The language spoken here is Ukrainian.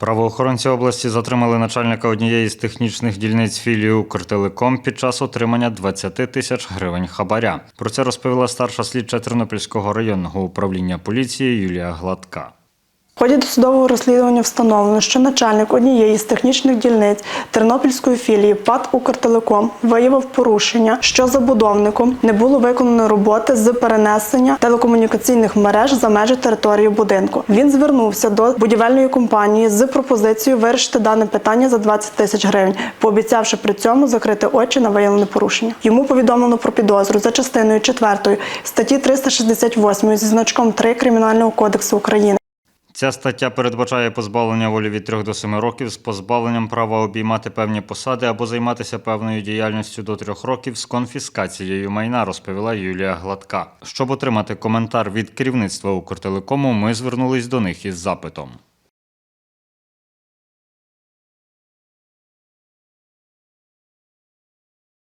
Правоохоронці області затримали начальника однієї з технічних дільниць філії «Укртелеком» під час отримання 20 тисяч гривень хабаря. Про це розповіла старша слідча Тернопільського районного управління поліції Юлія Гладка. Ході досудового розслідування встановлено, що начальник однієї з технічних дільниць Тернопільської філії ПАТ «Укртелеком» виявив порушення, що забудовником не було виконано роботи з перенесення телекомунікаційних мереж за межі території будинку. Він звернувся до будівельної компанії з пропозицією вирішити дане питання за 20 тисяч гривень, пообіцявши при цьому закрити очі на виявлене порушення. Йому повідомлено про підозру за частиною 4 статті 368 зі значком 3 Кримінального кодексу України. Ця стаття передбачає позбавлення волі від 3 до 7 років з позбавленням права обіймати певні посади або займатися певною діяльністю до 3 років з конфіскацією майна, розповіла Юлія Гладка. Щоб отримати коментар від керівництва Укртелекому, ми звернулись до них із запитом.